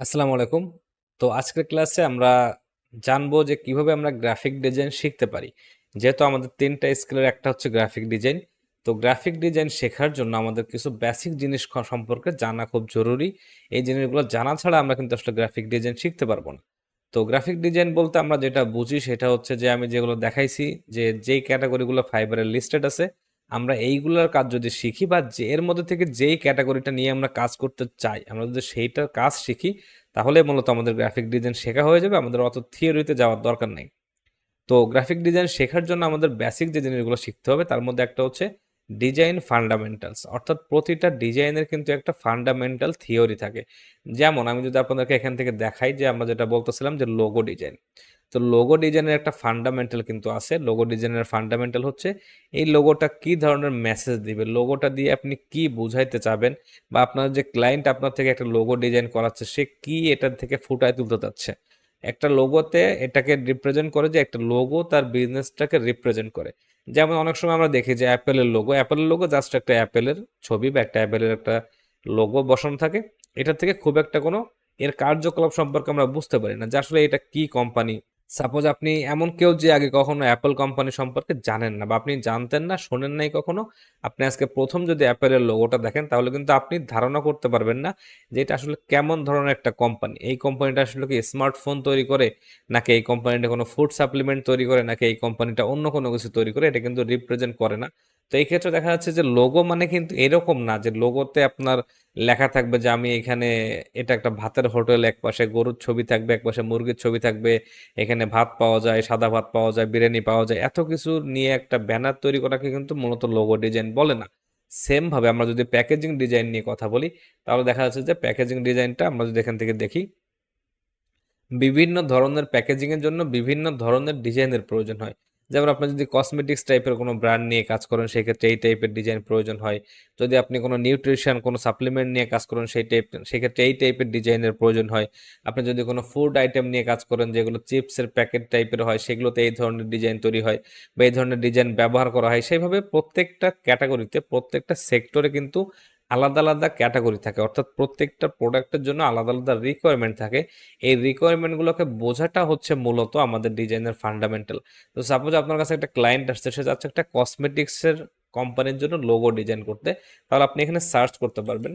আসসালামু আলাইকুম। তো আজকের ক্লাসে আমরা জানব যে কীভাবে আমরা গ্রাফিক ডিজাইন শিখতে পারি। যেহেতু আমাদের তিনটা স্কিলের একটা হচ্ছে গ্রাফিক ডিজাইন তো গ্রাফিক ডিজাইন শেখার জন্য আমাদের কিছু বেসিক জিনিস সম্পর্কে জানা খুব জরুরি। এই জিনিসগুলো জানা ছাড়া আমরা কিন্তু আসলে গ্রাফিক ডিজাইন শিখতে পারব না। তো গ্রাফিক ডিজাইন বলতে আমরা যেটা বুঝি সেটা হচ্ছে যে আমি যেগুলো দেখাইছি, যে যেই ক্যাটাগরিগুলো ফাইবারের লিস্টেড আছে আমরা এইগুলোর কাজ যদি শিখি বা যে, এর মধ্যে থেকে যেই ক্যাটাগরিটা নিয়ে আমরা কাজ করতে চাই, আমরা যদি সেইটার কাজ শিখি, তাহলে মূলত আমাদের গ্রাফিক ডিজাইন শেখা হয়ে যাবে, আমাদের অত থিওরিতে যাওয়ার দরকার নেই। তো গ্রাফিক ডিজাইন শেখার জন্য আমাদের বেসিক যে জিনিসগুলো শিখতে হবে, তার মধ্যে একটা হচ্ছে ডিজাইন ফান্ডামেন্টালস অর্থাৎ প্রতিটা ডিজাইনের কিন্তু একটা ফান্ডামেন্টাল থিওরি থাকে। যেমন আমি যদি আপনাদেরকে এখান থেকে দেখাই যে আমরা যেটা বলতেছিলাম যে লোগো ডিজাইন তো লোগো ডিজাইনের একটা ফান্ডামেন্টাল কিন্তু আছে। লোগো ডিজাইনের ফান্ডামেন্টাল হচ্ছে এই লোগোটা কি ধরনের মেসেজ দিবে? লোগোটা দিয়ে আপনি কি বুঝাইতে চাবেন? বা আপনার যে ক্লায়েন্ট আপনার থেকে একটা লোগো ডিজাইন করাচ্ছে, সে কি এটার থেকে ফুটায় তুলতে চাচ্ছে? একটা লোগোতে এটাকে রিপ্রেজেন্ট করে যে একটা লোগো তার বিজনেসটাকে রিপ্রেজেন্ট করে। যেমন অনেক সময় আমরা দেখি যে অ্যাপেলের লোগো অ্যাপেলের লোগো জাস্ট একটা অ্যাপেলের ছবি বা একটা অ্যাপেলের একটা লোগো বসানো থাকে। এটা থেকে খুব একটা কোনো এর কার্যকলাপ সম্পর্কে আমরা বুঝতে পারি না যে আসলে এটা কি কোম্পানি সাপোজ আপনি এমন কেউ যে আগে কখনো অ্যাপল কোম্পানি সম্পর্কে জানেন না বা আপনি জানতেন না, শোনেন নাই কখনো, আপনি আজকে প্রথম যদি অ্যাপেলের লোগোটা দেখেন, তাহলে কিন্তু আপনি ধারণা করতে পারবেন না যে এটা আসলে কেমন ধরনের একটা কোম্পানি এই কোম্পানিটা আসলে কি স্মার্টফোন তৈরি করে, নাকি এই কোম্পানিটা কোনো ফুড সাপ্লিমেন্ট তৈরি করে, নাকি এই কোম্পানিটা অন্য কোনো কিছু তৈরি করে, এটা কিন্তু রিপ্রেজেন্ট করে না। তো এই ক্ষেত্রে দেখা যাচ্ছে যে লোগো মানে কিন্তু এরকম না যে লোগোতে আপনার লেখা থাকবে যে আমি এখানে এটা একটা ভাতের হোটেল, এক পাশে গরুর ছবি থাকবে, এক পাশে মুরগির ছবি থাকবে, এখানে ভাত পাওয়া যায়, সাদা ভাত পাওয়া যায়, বিরিয়ানি পাওয়া যায়, এত কিছু নিয়ে একটা ব্যানার তৈরি করাকে কিন্তু মূলত লোগো ডিজাইন বলে না। সেম ভাবে আমরা যদি প্যাকেজিং ডিজাইন নিয়ে কথা বলি, তাহলে দেখা যাচ্ছে যে প্যাকেজিং ডিজাইনটা আমরা যদি এখান থেকে দেখি, বিভিন্ন ধরনের প্যাকেজিং এর জন্য বিভিন্ন ধরনের ডিজাইনের প্রয়োজন হয়। যেমন আপনি যদি কসমেটিক্স টাইপের কোনো ব্র্যান্ড নিয়ে কাজ করেন, সেক্ষেত্রে এই টাইপের ডিজাইন প্রয়োজন হয়। যদি আপনি কোনো নিউট্রিশন কোনো সাপ্লিমেন্ট নিয়ে কাজ করেন, সেই টাইপ সেক্ষেত্রে এই টাইপের ডিজাইনের প্রয়োজন হয়। আপনি যদি কোনো ফুড আইটেম নিয়ে কাজ করেন, যেগুলো চিপসের প্যাকেট টাইপের হয়, সেগুলোতে এই ধরনের ডিজাইন তৈরি হয় বা এই ধরনের ডিজাইন ব্যবহার করা হয়, সেইভাবে প্রত্যেকটা ক্যাটাগরিতে প্রত্যেকটা সেক্টরে কিন্তু আলাদা আলাদা ক্যাটাগরি থাকে। অর্থাৎ প্রত্যেকটা প্রোডাক্টের জন্য আলাদা আলাদা রিকোয়ারমেন্ট থাকে। এই রিকোয়ারমেন্টগুলোকে বোঝাটা হচ্ছে মূলত আমাদের ডিজাইনের ফান্ডামেন্টাল তো সাপোজ আপনার কাছে একটা ক্লায়েন্ট আসছে, সে যাচ্ছে একটা কসমেটিক্সের কোম্পানির জন্য লোগো ডিজাইন করতে। তাহলে আপনি এখানে সার্চ করতে পারবেন।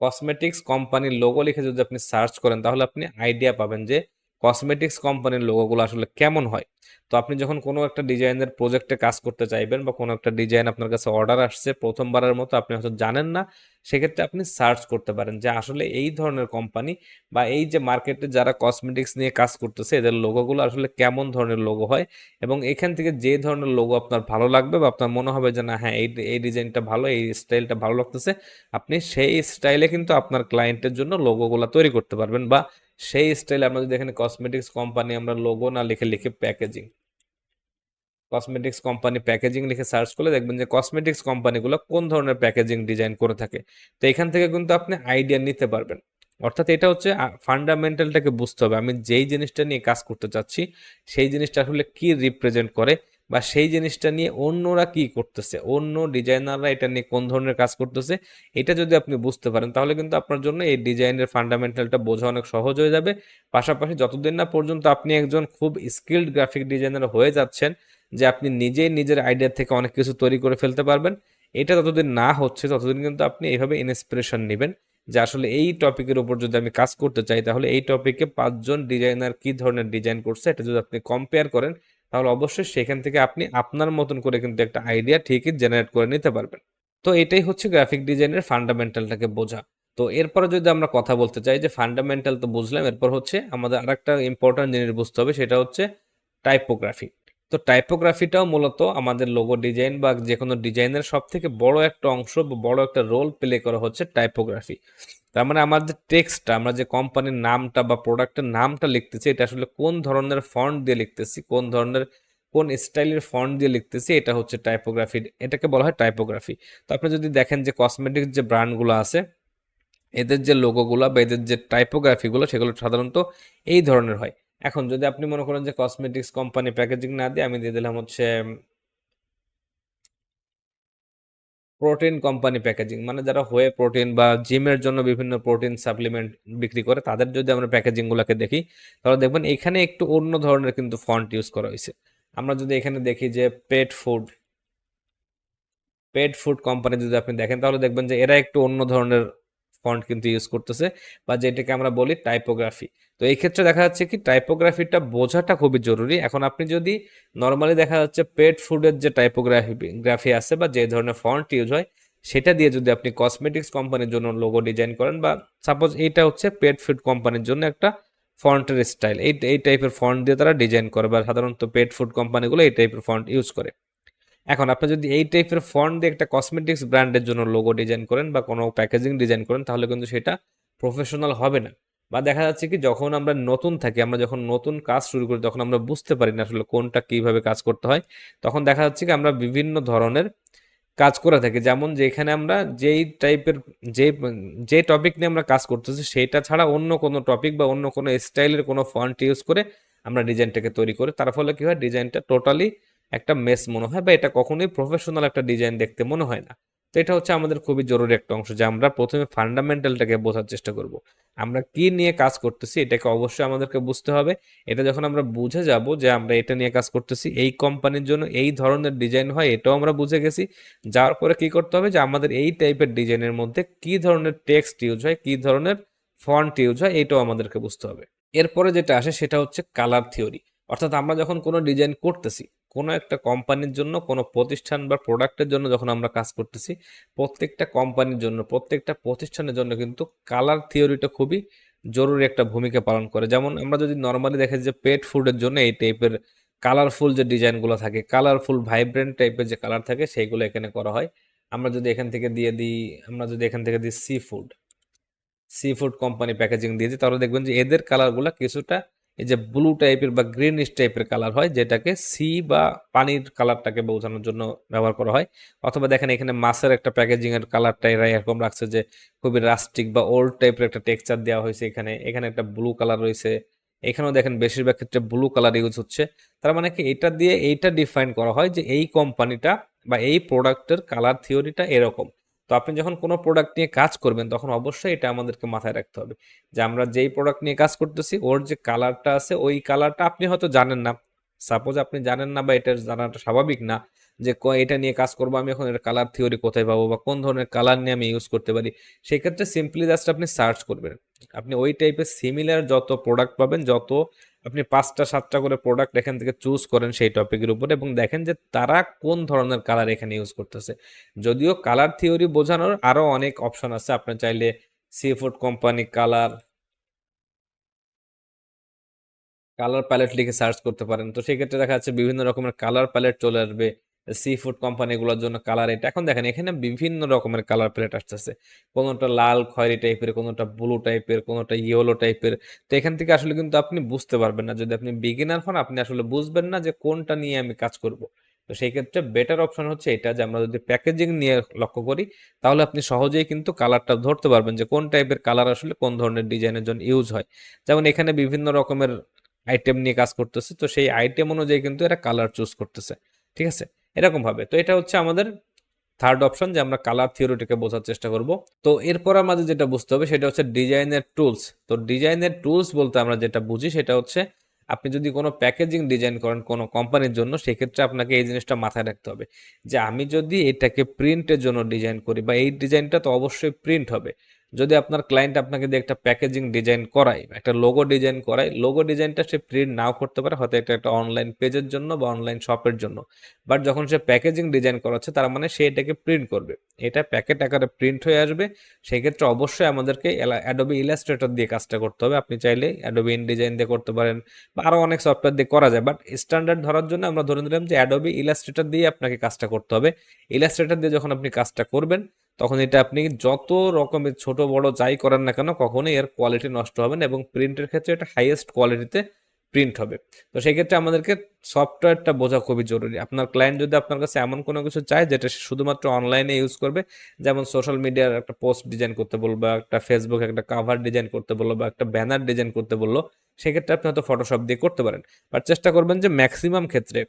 কসমেটিক্স কোম্পানির লোগো লিখে যদি আপনি সার্চ করেন, তাহলে আপনি আইডিয়া পাবেন যে কসমেটিক্স কোম্পানির লোগোগুলো আসলে কেমন হয়? তো আপনি যখন কোনো একটা ডিজাইনের প্রজেক্টে কাজ করতে চাইবেন বা কোনো একটা ডিজাইন আপনার কাছে অর্ডার আসছে প্রথমবারের মতো আপনি হয়তো জানেন না, সেক্ষেত্রে আপনি সার্চ করতে পারেন যে আসলে এই ধরনের কোম্পানি বা এই যে মার্কেটে যারা কসমেটিক্স নিয়ে কাজ করতেছে, এদের লোগোগুলো আসলে কেমন ধরনের লোগো হয়? এবং এখান থেকে যে ধরনের লোগো আপনার ভালো লাগবে বা আপনার মনে হবে যে না হ্যাঁ এই এই ডিজাইনটা ভালো, এই স্টাইলটা ভালো লাগতেছে, আপনি সেই স্টাইলে কিন্তু আপনার ক্লায়েন্টের জন্য লোগোগুলো তৈরি করতে পারবেন বা সেই স্টাইলে আমরা যদি এখানে কসমেটিক্স কোম্পানি আমরা লোগো না লিখে লিখে প্যাকেজিং কসমেটিক্স কোম্পানি প্যাকেজিং লিখে সার্চ করলে দেখবেন যে কসমেটিক্স কোম্পানিগুলো কোন ধরনের প্যাকেজিং ডিজাইন করে থাকে। তো এখান থেকে কিন্তু আপনি আইডিয়া নিতে পারবেন। অর্থাৎ এটা হচ্ছে ফান্ডামেন্টালটাকে বুঝতে হবে। আমি যেই জিনিসটা নিয়ে কাজ করতে চাচ্ছি, সেই জিনিসটা আসলে কি রিপ্রেজেন্ট করে বা সেই জিনিসটা নিয়ে অন্যরা কি করতেছে? অন্য ডিজাইনাররা এটা নিয়ে কোন ধরনের কাজ করতেছে? এটা যদি আপনি বুঝতে পারেন, তাহলে কিন্তু আপনার জন্য এই ডিজাইনের ফান্ডামেন্টালটা বোঝা অনেক সহজ হয়ে যাবে। পাশাপাশি যতদিন না পর্যন্ত আপনি একজন খুব স্কিল্ড গ্রাফিক ডিজাইনার হয়ে যাচ্ছেন, যে আপনি নিজেই নিজের আইডিয়া থেকে অনেক কিছু তৈরি করে ফেলতে পারবেন, এটা যতদিন না হচ্ছে ততদিন কিন্তু আপনি এইভাবে ইন্সপিরেশন নেবেন যে আসলে এই টপিকের উপর যদি আমি কাজ করতে চাই, তাহলে এই টপিকে পাঁচজন ডিজাইনার কি ধরনের ডিজাইন করছে, এটা যদি আপনি কম্পেয়ার করেন তাহলে অবশ্যই সেখান থেকে আপনি আপনার মতন করে কিন্তু একটা আইডিয়া ঠিকই জেনারেট করে নিতে পারবেন। তো এটাই হচ্ছে গ্রাফিক ডিজাইনের ফান্ডামেন্টালটাকে বোঝা। তো এরপরে যদি আমরা কথা বলতে চাই যে ফান্ডামেন্টাল তো বুঝলাম, এরপর হচ্ছে আমাদের আরেকটা ইম্পর্টেন্ট জিনিস বুঝতে হবে, সেটা হচ্ছে টাইপোগ্রাফি তো টাইপোগ্রাফিটাও মূলত আমাদের লোগো ডিজাইন বা যে কোনো ডিজাইনের সব থেকে বড় একটা অংশ বা বড় একটা রোল প্লে করা হচ্ছে টাইপোগ্রাফি তার মানে আমাদের টেক্সটটা, আমরা যে কোম্পানির নামটা বা প্রোডাক্টের নামটা লিখতেছি, এটা আসলে কোন ধরনের ফন্ট দিয়ে লিখতেছি, কোন ধরনের, কোন স্টাইলের ফন্ট দিয়ে লিখতেছি, এটা হচ্ছে টাইপোগ্রাফি এটাকে বলা হয় টাইপোগ্রাফি তো আপনি যদি দেখেন যে কসমেটিক্স যে ব্র্যান্ডগুলো আছে, এদের যে লোগোগুলো বা এদের যে টাইপোগ্রাফিগুলো সেগুলো সাধারণত এই ধরনের হয়। এখন যদি আপনি মনে করেন যে কসমেটিক্স কোম্পানি প্যাকেজিং না দিয়ে, আমি দিয়ে দিলাম হচ্ছে প্রোটিন কোম্পানি প্যাকেজিং মানে যারা হয়ে প্রোটিন বা জিমের জন্য বিভিন্ন প্রোটিন সাপ্লিমেন্ট বিক্রি করে, তাদের যদি আমরা প্যাকেজিংগুলোকে দেখি, তাহলে দেখবেন এখানে একটু অন্য ধরনের কিন্তু ফন্ট ইউজ করা হয়েছে। আমরা যদি এখানে দেখি যে pet food pet food company যদি আপনি দেখেন, তাহলে দেখবেন যে এরা একটু অন্য ধরনের ফন্ট কিন্তু ইউজ করতেছে বা যেটাকে আমরা বলি টাইপোগ্রাফি তো এই ক্ষেত্রে দেখা যাচ্ছে কি টাইপোগ্রাফিটা বোঝাটা খুবই জরুরি। এখন আপনি যদি নর্মালি দেখা যাচ্ছে পেট ফুডের যে টাইপোগ্রাফি গ্রাফি আছে বা যে ধরনের ফন্ট ইউজ হয়, সেটা দিয়ে যদি আপনি কসমেটিক্স কোম্পানির জন্য লোগো ডিজাইন করেন বা সাপোজ এইটা হচ্ছে পেট ফুড কোম্পানির জন্য একটা ফন্টের স্টাইল এই এই টাইপের ফন্ট দিয়ে তারা ডিজাইন করে বা সাধারণত পেট ফুড কোম্পানিগুলো এই টাইপের ফন্ট ইউজ করে। এখন আপনি যদি এই টাইপের ফন্ট দিয়ে একটা কসমেটিক্স ব্র্যান্ডের জন্য লোগো ডিজাইন করেন বা কোনো প্যাকেজিং ডিজাইন করেন, তাহলে কিন্তু সেটা প্রফেশনাল হবে না। বা দেখা যাচ্ছে কি, যখন আমরা নতুন থাকি, আমরা যখন নতুন কাজ শুরু করি, তখন আমরা বুঝতে পারি না আসলে কোনটা কীভাবে কাজ করতে হয়। তখন দেখা যাচ্ছে কি, আমরা বিভিন্ন ধরনের কাজ করে থাকি। যেমন যে এখানে আমরা যেই টাইপের, যে যে টপিক নিয়ে আমরা কাজ করতেছি সেটা ছাড়া অন্য কোনো টপিক বা অন্য কোনো স্টাইলের কোনো ফন্ট ইউজ করে আমরা ডিজাইনটাকে তৈরি করি। তার ফলে কি হয় ডিজাইনটা টোটালি একটা মেস মনে হয় বা এটা কখনোই প্রফেশনাল একটা ডিজাইন দেখতে মনে হয় না। তো এটা হচ্ছে আমাদের খুবই জরুরি একটা অংশ যে আমরা প্রথমে ফান্ডামেন্টালটাকে বোঝার চেষ্টা করব। আমরা কি নিয়ে কাজ করতেছি এটাকে অবশ্যই আমাদেরকে বুঝতে হবে। এটা যখন আমরা বুঝে যাব যে আমরা এটা নিয়ে কাজ করতেছি, এই কোম্পানির জন্য এই ধরনের ডিজাইন হয়, এটাও আমরা বুঝে গেছি। যাওয়ার পরে কি করতে হবে যে আমাদের এই টাইপের ডিজাইনের মধ্যে কি ধরনের টেক্সট ইউজ হয়, কি ধরনের ফন্ট ইউজ হয়, এটাও আমাদেরকে বুঝতে হবে। এরপরে যেটা আসে সেটা হচ্ছে কালার থিওরি অর্থাৎ আমরা যখন কোনো ডিজাইন করতেছি কোনো একটা কোম্পানির জন্য, কোনো প্রতিষ্ঠান বা প্রোডাক্টের জন্য যখন আমরা কাজ করতেছি, প্রত্যেকটা কোম্পানির জন্য, প্রত্যেকটা প্রতিষ্ঠানের জন্য কিন্তু কালার থিওরিটা খুবই জরুরি একটা ভূমিকা পালন করে। যেমন আমরা যদি নর্মালি দেখি যে পেট ফুডের জন্য এই টাইপের কালারফুল যে ডিজাইনগুলো থাকে, কালারফুল ভাইব্রেন্ট টাইপের যে কালার থাকে, সেইগুলো এখানে করা হয়। আমরা যদি এখান থেকে দিয়ে দিই, আমরা যদি এখান থেকে দিই seafood seafood company packaging দিয়ে দিই, তাহলে দেখবেন যে এদের কালারগুলো কিছুটা এই যে ব্লু টাইপের বা গ্রিনিশ টাইপের কালার হয়, যেটাকে সি বা পানির কালারটাকে বোঝানোর জন্য ব্যবহার করা হয়। অথবা দেখেন এখানে মাছের একটা প্যাকেজিং এর কালারটা এরা এরকম রাখছে যে, খুবই রাস্টিক বা ওল্ড টাইপের একটা টেক্সচার দেওয়া হয়েছে এখানে। এখানে একটা ব্লু কালার রয়েছে। এখানেও দেখেন বেশিরভাগ ক্ষেত্রে ব্লু কালার ইউজ হচ্ছে। তার মানে কি, এটা দিয়ে এইটা ডিফাইন করা হয় যে এই কোম্পানিটা বা এই প্রোডাক্টের কালার থিওরিটা এরকম। তো আপনি যখন কোনো প্রোডাক্ট নিয়ে কাজ করবেন, তখন অবশ্যই এটা আমাদেরকে মাথায় রাখতে হবে। যে আমরা যেই প্রোডাক্ট নিয়ে কাজ করতেছি, ওর যে কালারটা আছে, ওই কালারটা আপনি হয়তো জানেন না। সাপোজ আপনি জানেন না বা এটা জানাটা স্বাভাবিক না যে এটা নিয়ে কাজ করব, আমি এখন এর কালার থিওরি কোথায় পাবো বা কোন ধরনের কালার নিয়ে আমি ইউজ করতে পারি, সেই ক্ষেত্রে সিম্পলি জাস্ট আপনি সার্চ করবেন। আপনি ওই টাইপের সিমিলার যত প্রোডাক্ট পাবেন, যত আপনি পাঁচটা, সাতটা করে প্রোডাক্ট এখান থেকে চুজ করেন সেই টপিকের উপরে এবং দেখেন যে তারা কোন ধরনের কালার এখানে ইউজ করতেছে। যদিও কালার থিওরি বোঝানোর আরও অনেক অপশন আছে, আপনি চাইলে seafood company colour colour palette লিখে সার্চ করতে পারেন। তো সেক্ষেত্রে দেখা যাচ্ছে বিভিন্ন রকমের কালার প্যালেট চলে আসবে। সি ফুড কোম্পানিগুলোর জন্য কালার এটা। এখন দেখেন, এখানে বিভিন্ন রকমের কালার প্লেট আসতেছে। কোনোটা লাল, খয়েরি টাইপের কোনোটা ব্লু টাইপের কোনোটা ইয়েলো টাইপের তো এখান থেকে আসলে কিন্তু আপনি বুঝতে পারবেন না। যদি আপনি বিগিনার হন, আপনি আসলে বুঝবেন না যে কোনটা নিয়ে আমি কাজ করব। তো সেই ক্ষেত্রে বেটার অপশন হচ্ছে এটা যে আমরা যদি প্যাকেজিং নিয়ে লক্ষ্য করি, তাহলে আপনি সহজেই কিন্তু কালারটা ধরতে পারবেন যে কোন টাইপের কালার আসলে কোন ধরনের ডিজাইনের জন্য ইউজ হয়। যেমন এখানে বিভিন্ন রকমের আইটেম নিয়ে কাজ করতেছে, তো সেই আইটেম অনুযায়ী কিন্তু এরা কালার চুজ করতেছে। ঠিক আছে? এরকম ভাবে। তো এটা হচ্ছে আমাদের থার্ড অপশন যে আমরা কালার থিওরিটিকে বোঝার চেষ্টা করব। তো এরপর আমাদের যেটা বুঝতে হবে সেটা হচ্ছে ডিজাইনের টুলস তো ডিজাইনের টুলস বলতে আমরা যেটা বুঝি সেটা হচ্ছে আপনি যদি কোনো প্যাকেজিং ডিজাইন করেন কোনো কোম্পানির জন্য, সেক্ষেত্রে আপনাকে এই জিনিসটা মাথায় রাখতে হবে। যে আমি যদি এটাকে প্রিন্টের জন্য ডিজাইন করি বা এই ডিজাইনটা তো অবশ্যই প্রিন্ট হবে। যদি আপনার ক্লায়েন্ট আপনাকে দিয়ে একটা প্যাকেজিং ডিজাইন করায়, একটা লোগো ডিজাইন করায় লোগো ডিজাইনটা সে প্রিন্ট নাও করতে পারে, হয়তো এটা একটা অনলাইন পেজের জন্য বা অনলাইন শপের জন্য। বাট যখন সে প্যাকেজিং ডিজাইন করাচ্ছে, তার মানে সে এটাকে প্রিন্ট করবে। এটা প্যাকেট আকারে প্রিন্ট হয়ে আসবে। সেক্ষেত্রে অবশ্যই আমাদেরকে অ্যাডোবি ইলাস্ট্রেটর দিয়ে কাজটা করতে হবে। আপনি চাইলে অ্যাডোবি ইন ডিজাইন দিয়ে করতে পারেন বা আরও অনেক সফটওয়্যার দিয়ে করা যায়। বাট স্ট্যান্ডার্ড ধরার জন্য আমরা ধরে নিলাম যে অ্যাডোবি ইলাস্ট্রেটর দিয়ে আপনাকে কাজটা করতে হবে। ইলাস্ট্রেটর দিয়ে যখন আপনি কাজটা করবেন তখন এটা আপনি যত রকমের ছোট বড় যাই করেন না কেন, কখনোই এর কোয়ালিটি নষ্ট হবে না এবং প্রিন্টের ক্ষেত্রে এটা হাইয়েস্ট কোয়ালিটিতে প্রিন্ট হবে। তো সেই ক্ষেত্রে আমাদেরকে সফটওয়্যারটা বোঝা খুবই জরুরি। আপনার ক্লায়েন্ট যদি আপনার কাছে এমন কোনো কিছু চায়, যেটা সে শুধুমাত্র অনলাইনে ইউজ করবে, যেমন সোশ্যাল মিডিয়ার একটা পোস্ট ডিজাইন করতে বলব বা একটা ফেসবুক একটা কাভার ডিজাইন করতে বলল, বা একটা ব্যানার ডিজাইন করতে বলল, সেক্ষেত্রে আপনি হয়তো ফটোশপ দিয়ে করতে পারেন। বাট চেষ্টা করবেন যে ম্যাক্সিমাম ক্ষেত্রে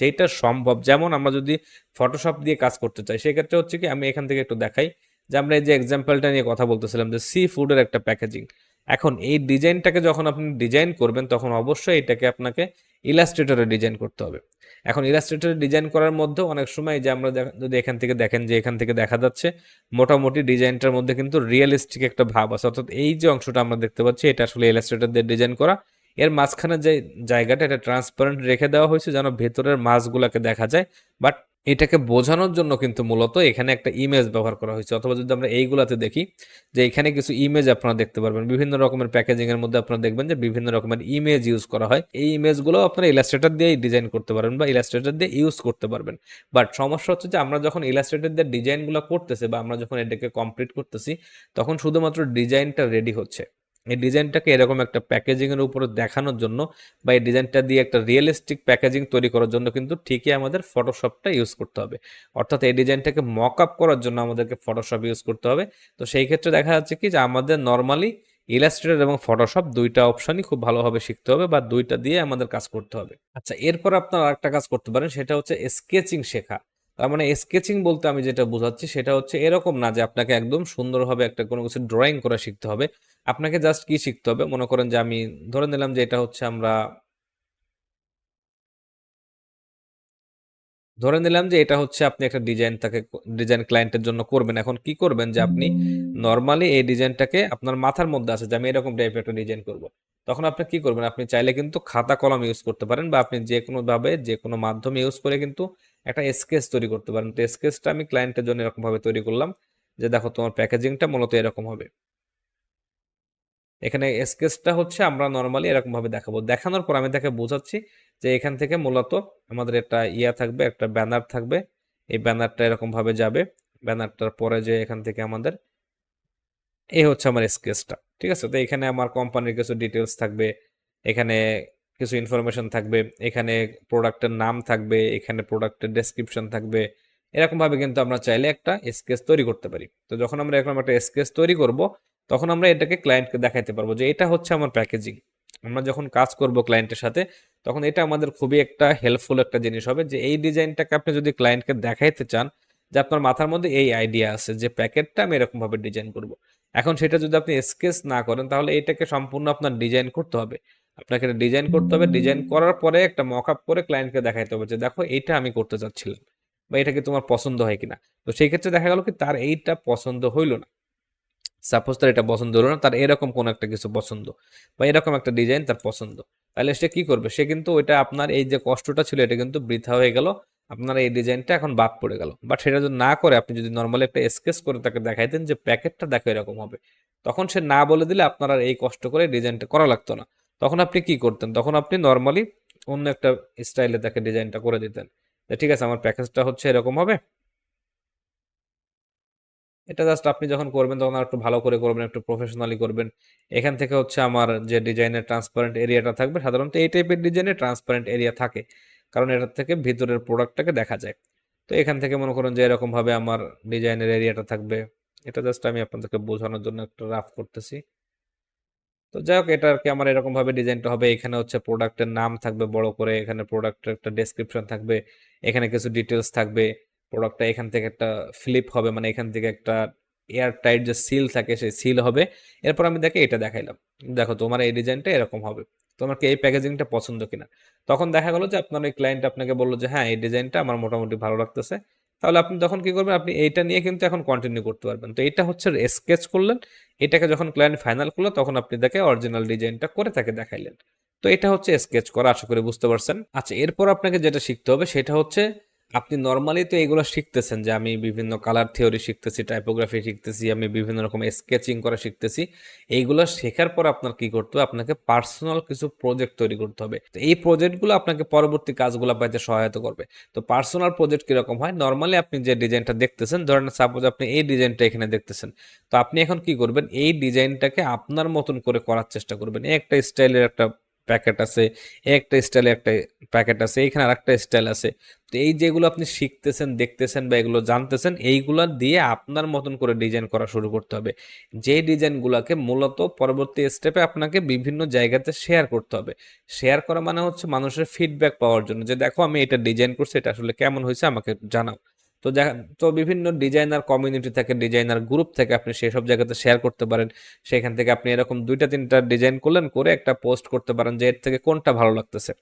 যেটা সম্ভব, যেমন আমরা যদি ফটোশপ দিয়ে কাজ করতে চাই, সেক্ষেত্রে হচ্ছে কি, আমি এখান থেকে একটু দেখাই যে আমরা এই যে এক্সাম্পলটা নিয়ে কথা বলতেছিলাম যে সি ফুডের একটা প্যাকেজিং এখন এই ডিজাইনটাকে যখন আপনি ডিজাইন করবেন, তখন অবশ্যই এটাকে আপনাকে ইলাস্ট্রেটরে ডিজাইন করতে হবে। এখন ইলাস্ট্রেটরে ডিজাইন করার মধ্যেও অনেক সময় যে আমরা যদি এখান থেকে দেখেন যে এখান থেকে দেখা যাচ্ছে, মোটামুটি ডিজাইনটার মধ্যে কিন্তু রিয়েলিস্টিক একটা ভাব আছে। অর্থাৎ এই যে অংশটা আমরা দেখতে পাচ্ছি, এটা আসলে ইলাস্ট্রেটর দিয়ে ডিজাইন করা। এর মাঝখানে যে জায়গাটা, এটা ট্রান্সপারেন্ট রেখে দেওয়া হয়েছে যেন ভেতরের মাছগুলোকে দেখা যায়। বাট এটাকে বোঝানোর জন্য কিন্তু মূলত এখানে একটা ইমেজ ব্যবহার করা হয়েছে। অথবা যদি আমরা এইগুলাতে দেখি, যে এখানে কিছু ইমেজ আপনারা দেখতে পারবেন। বিভিন্ন রকমের প্যাকেজিং এর মধ্যে আপনারা দেখবেন যে বিভিন্ন রকমের ইমেজ ইউজ করা হয়। এই ইমেজগুলো আপনারা ইলাস্ট্রেটর দিয়েই ডিজাইন করতে পারবেন বা ইলাস্ট্রেটর দিয়ে ইউজ করতে পারবেন। বাট সমস্যা হচ্ছে যে আমরা যখন ইলাস্ট্রেটর দিয়ে ডিজাইনগুলো করতেছি বা আমরা যখন এটাকে কমপ্লিট করতেছি, তখন শুধুমাত্র ডিজাইনটা রেডি হচ্ছে। এই ডিজাইনটাকে এরকম একটা প্যাকেজিংয়ের উপরে দেখানোর জন্য বা এই ডিজাইনটা দিয়ে একটা রিয়েলিস্টিক প্যাকেজিং তৈরি করার জন্য কিন্তু ঠিকই আমাদের ফটোশপটা ইউজ করতে হবে। অর্থাৎ এই ডিজাইনটাকে মক আপ করার জন্য আমাদেরকে ফটোশপ ইউজ করতে হবে। তো সেই ক্ষেত্রে দেখা যাচ্ছে কি যে আমাদের নর্মালি ইলাস্ট্রেটর এবং ফটোশপ দুইটা অপশনই খুব ভালোভাবে শিখতে হবে বা দুইটা দিয়ে আমাদের কাজ করতে হবে। আচ্ছা এরপর আপনার আরেকটা কাজ করতে পারেন, সেটা হচ্ছে স্কেচিং শেখা। তার মানে স্কেচিং বলতে আমি যেটা বোঝাচ্ছি সেটা হচ্ছে এরকম না যে আপনাকে একদম সুন্দরভাবে একটা কোনো কিছু ড্রয়িং করা শিখতে হবে। আপনাকে জাস্ট কি শিখতে হবে? মনে করেন যে আমি ধরে নিলাম যে এটা হচ্ছে আমরা ধরে নিলাম যে এটা হচ্ছে আপনি একটা ডিজাইন তাকে ডিজাইন ক্লায়েন্টের জন্য করবেন। এখন কি করবেন যে আপনি নর্মালি এই ডিজাইনটাকে আপনার মাথার মধ্যে আছে যে আমি এরকম টাইপের একটা ডিজাইন করব। তখন আপনি কি করবেন? আপনি চাইলে কিন্তু খাতা কলম ইউজ করতে পারেন বা আপনি যে কোনো ভাবে যে কোনো মাধ্যম ইউজ করে কিন্তু একটা স্কেচ তৈরি করতে পারেন। তো স্কেচটা আমি ক্লায়েন্টের জন্য এরকমভাবে তৈরি করলাম যে দেখো তোমার প্যাকেজিংটা মূলত এরকম হবে। এখানে স্কেচটা হচ্ছে আমরা নর্মালি এরকমভাবে দেখাবো। দেখানোর পর আমি তাকে বোঝাচ্ছি যে এখান থেকে মূলত আমাদের একটা ইয়া থাকবে, একটা ব্যানার থাকবে। এই ব্যানারটা এরকমভাবে যাবে। ব্যানারটার পরে যে এখান থেকে আমাদের এই হচ্ছে আমার স্কেচটা ঠিক আছে? তো এখানে আমার কোম্পানির কিছু ডিটেলস থাকবে, এখানে কিছু ইনফরমেশন থাকবে, এখানে প্রোডাক্টের নাম থাকবে, এখানে প্রোডাক্টের ডেসক্রিপশন থাকবে। এরকমভাবে কিন্তু আমরা চাইলে একটা স্কেচ তৈরি করতে পারি। তো যখন আমরা এরকম একটা স্কেচ তৈরি করব তখন আমরা এটাকে ক্লায়েন্টকে দেখাইতে পারব যে এটা হচ্ছে আমার প্যাকেজিং আমরা যখন কাজ করব ক্লায়েন্টের সাথে, তখন এটা আমাদের খুবই একটা হেল্পফুল একটা জিনিস হবে যে এই ডিজাইনটাকে আপনি যদি ক্লায়েন্টকে দেখাইতে চান, যে আপনার মাথার মধ্যে এই আইডিয়া আছে যে প্যাকেটটা আমি এরকম ভাবে ডিজাইন করব। এখন সেটা যদি আপনি স্কেচ না করেন, তাহলে এটাকে সম্পূর্ণ আপনার ডিজাইন করতে হবে। আপনাকে এটা ডিজাইন করতে হবে। ডিজাইন করার পরে একটা মক আপ করে ক্লায়েন্টকে দেখাইতে হবে যে দেখো, এইটা আমি করতে চাচ্ছিলাম বা এটা কি তোমার পছন্দ হয় কিনা। তো সেই ক্ষেত্রে দেখা গেল কি তার এইটা পছন্দ হইল না। সাপোজ তার এটা পছন্দ হলো না, তার এরকম কোনো একটা কিছু পছন্দ বা এরকম একটা ডিজাইন তার পছন্দ। তাহলে সে কি করবে? সে কিন্তু ওইটা আপনার এই যে কষ্টটা ছিল এটা কিন্তু বৃথা হয়ে গেল, আপনার এই ডিজাইনটা এখন বাদ পড়ে গেল। বাট সেটা যদি না করে, আপনি যদি নর্মালি একটা স্কেচ করে তাকে দেখাইতেন যে প্যাকেটটা দেখো এরকম হবে। তখন সে না বলে দিলে আপনার আর এই কষ্ট করে ডিজাইনটা করা লাগতো না। তখন আপনি কি করতেন? তখন আপনি নর্মালি অন্য একটা স্টাইলে তাকে ডিজাইনটা করে দিতেন। ঠিক আছে, আমার প্যাকেজটা হচ্ছে এরকম হবে। এটা জাস্ট আপনি যখন করবেন, তখন আর একটু ভালো করে করবেন, একটু প্রফেশনালি করবেন। এখান থেকে হচ্ছে আমার যে ডিজাইনের ট্রান্সপারেন্ট এরিয়াটা থাকবে, সাধারণত এই টাইপের ডিজাইনে ট্রান্সপারেন্ট এরিয়া থাকে। কারণ এটার থেকে ভিতরের প্রোডাক্টটাকে দেখা যায়। তো এখান থেকে মনে করুন যে এরকমভাবে আমার ডিজাইনের এরিয়াটা থাকবে। এটা জাস্ট আমি আপনাদেরকে বোঝানোর জন্য একটা রাফ করতেছি। তো যাই হোক, এটা আর কি আমার এরকমভাবে ডিজাইনটা হবে। এখানে হচ্ছে প্রোডাক্টের নাম থাকবে বড় করে, এখানে প্রোডাক্টের একটা ডেসক্রিপশন থাকবে, এখানে কিছু ডিটেলস থাকবে। প্রোডাক্টটা এখান থেকে একটা ফ্লিপ হবে মানে এখান থেকে একটা এয়ার টাইট যে সিল থাকে, সেই সিল হবে। এরপর আমি দেখে এটা দেখাইলাম। দেখো, তোমার এই ডিজাইনটা এরকম হবে। তোমার কি এই প্যাকেজিংটা পছন্দ কিনা? তখন দেখা গেলো যে আপনার ওই ক্লায়েন্ট আপনাকে বলল যে হ্যাঁ এই ডিজাইনটা আমার মোটামুটি ভালো লাগতেছে। তাহলে আপনি তখন কি করবেন? আপনি এইটা নিয়ে কিন্তু এখন কন্টিনিউ করতে পারবেন। তো এটা হচ্ছে স্কেচ করলেন। এটাকে যখন ক্লায়েন্ট ফাইনাল করল, তখন আপনি তাকে অরিজিনাল ডিজাইনটা করে তাকে দেখাইলেন। তো এটা হচ্ছে স্কেচ করা, আশা করি বুঝতে পারছেন। আচ্ছা এরপর আপনাকে যেটা শিখতে হবে, সেটা হচ্ছে আপনি নর্মালি তো এগুলো শিখতেছেন যে আমি বিভিন্ন কালার থিওরি শিখতেছি টাইপোগ্রাফি শিখতেছি, আমি বিভিন্ন রকম স্কেচিং করা শিখতেছি। এইগুলো শেখার পর আপনার কি করতে হবে? আপনাকে পার্সোনাল কিছু প্রজেক্ট তৈরি করতে হবে। তো এই প্রজেক্টগুলো আপনাকে পরবর্তী কাজগুলো পাইতে সহায়তা করবে। তো পার্সোনাল প্রজেক্ট কীরকম হয়? নর্মালি আপনি যে ডিজাইনটা দেখতেছেন, ধরেন সাপোজ আপনি এই ডিজাইনটা এখানে দেখতেছেন। তো আপনি এখন কি করবেন? এই ডিজাইনটাকে আপনার মতন করে করার চেষ্টা করবেন। একটা স্টাইলের একটা প্যাকেট আছে, একটা স্টাইলে একটা প্যাকেট আছে এইখানে আরেকটা স্টাইল আছে। তো এই যেগুলো আপনি শিখতেছেন, দেখতেছেন বা এগুলো জানতেছেন, এইগুলো দিয়ে আপনার মতন করে ডিজাইন করা শুরু করতে হবে। যে ডিজাইনগুলোকে মূলত পরবর্তী স্টেপে আপনাকে বিভিন্ন জায়গাতে শেয়ার করতে হবে। শেয়ার করা মানে হচ্ছে মানুষের ফিডব্যাক পাওয়ার জন্য যে, দেখো, আমি এটা ডিজাইন করছি, এটা আসলে কেমন হয়েছে, আমাকে জানাও। তো দেখা, তো বিভিন্ন ডিজাইনার কমিউনিটি থেকে ডিজাইনার গ্রুপ থেকে আপনি সেসব জায়গাতে শেয়ার করতে পারেন। সেখান থেকে আপনি এরকম দুইটা, তিনটা ডিজাইন করলেন, করে একটা পোস্ট করতে পারেন যে এর থেকে কোনটা ভালো লাগতেছে।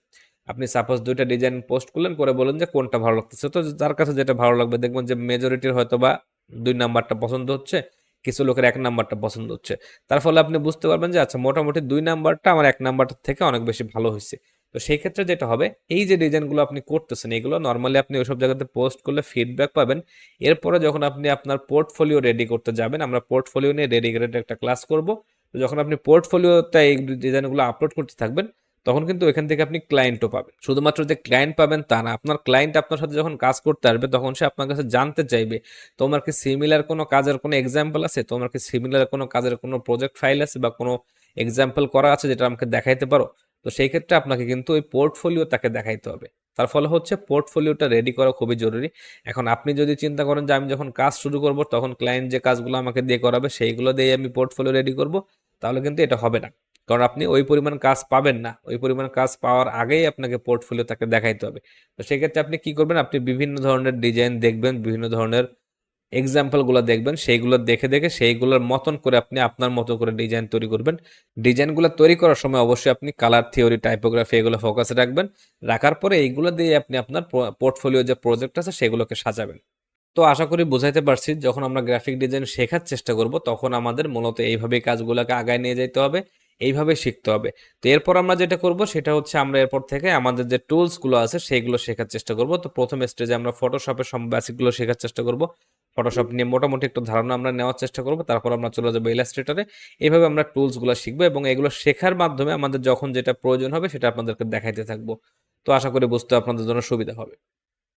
আপনি সাপোজ দুইটা ডিজাইন পোস্ট করলেন, করে বলেন যে কোনটা ভালো লাগতেছে। তো যার কাছে যেটা ভালো লাগবে, দেখবেন যে মেজরিটির হয়তো বা দুই নাম্বারটা পছন্দ হচ্ছে, কিছু লোকের এক নাম্বারটা পছন্দ হচ্ছে। তার ফলে আপনি বুঝতে পারবেন যে আচ্ছা মোটামুটি দুই নাম্বারটা আমার এক নাম্বারটার থেকে অনেক বেশি ভালো হয়েছে তো সেই ক্ষেত্রে যেটা হবে, এই যে ডিজাইনগুলো আপনি করতেছেন, এগুলো নর্মালি আপনি ওইসব জায়গাতে পোস্ট করলে ফিডব্যাক পাবেন। এরপরে যখন আপনি আপনার পোর্টফোলিও রেডি করতে যাবেন, আমরা পোর্টফোলিও নিয়ে ডেডিকেটেড একটা ক্লাস করব। তো যখন আপনি পোর্টফোলিওতে এই ডিজাইনগুলো আপলোড করতে থাকবেন, তখন কিন্তু এখান থেকে আপনি ক্লায়েন্টও পাবেন। শুধুমাত্র যে ক্লায়েন্ট পাবেন তা না, আপনার ক্লায়েন্ট আপনার সাথে যখন কাজ করতে আসবে, তখন সে আপনার কাছে জানতে চাইবে, তোমার কি সিমিলার কোনো কাজের কোনো এক্সাম্পল আছে? তোমার কি সিমিলার কোনো কাজের কোনো প্রজেক্ট ফাইল আছে বা কোনো এক্সাম্পল করা আছে যেটা আমাকে দেখাইতে পারো? তো সেই ক্ষেত্রে আপনাকে কিন্তু ওই পোর্টফোলিও তাকে দেখাইতে হবে। তার ফলে হচ্ছে পোর্টফোলিওটা রেডি করা খুবই জরুরি। এখন আপনি যদি চিন্তা করেন যে আমি যখন কাজ শুরু করব, তখন ক্লায়েন্ট যে কাজগুলো আমাকে দিয়ে করাবে, সেইগুলো দিয়ে আমি পোর্টফোলিও রেডি করব, তাহলে কিন্তু এটা হবে না। কারণ আপনি ওই পরিমাণ কাজ পাবেন না। ওই পরিমাণ কাজ পাওয়ার আগেই আপনাকে পোর্টফোলিও তাকে দেখাইতে হবে। তো সেক্ষেত্রে আপনি কি করবেন? আপনি বিভিন্ন ধরনের ডিজাইন দেখবেন, বিভিন্ন ধরনের এক্সাম্পলগুলো দেখবেন, সেইগুলো দেখে দেখে সেইগুলোর মতন করে আপনি আপনার মতো করে ডিজাইন তৈরি করবেন। ডিজাইনগুলো তৈরি করার সময় অবশ্যই আপনি কালার থিওরি টাইপোগ্রাফি এগুলো ফোকাসে রাখবেন। রাখার পরে এইগুলো দিয়ে আপনি আপনার পোর্টফোলিও যে প্রজেক্ট আছে সেগুলোকে সাজাবেন। তো আশা করি বোঝাইতে পারছি, যখন আমরা গ্রাফিক ডিজাইন শেখার চেষ্টা করব, তখন আমাদের মূলত এইভাবেই কাজগুলোকে আগায় নিয়ে যেতে হবে এইভাবে শিখতে হবে। তো এরপর আমরা যেটা করব, সেটা হচ্ছে আমরা এরপর থেকে আমাদের যে টুলসগুলো আছে সেইগুলো শেখার চেষ্টা করব। তো প্রথম স্টেজে আমরা ফটোশপের বেসিকগুলো শেখার চেষ্টা করব। ফটোশপ নিয়ে মোটামুটি একটু ধারণা আমরা নেওয়ার চেষ্টা করব তারপর আমরা চলে যাব ইলাস্ট্রেটারে এইভাবে আমরা টুলসগুলো শিখব এবং এগুলো শেখার মাধ্যমে আমাদের যখন যেটা প্রয়োজন হবে সেটা আপনাদেরকে দেখাইতে থাকব। তো আশা করি বুঝতে আপনাদের জন্য সুবিধা হবে।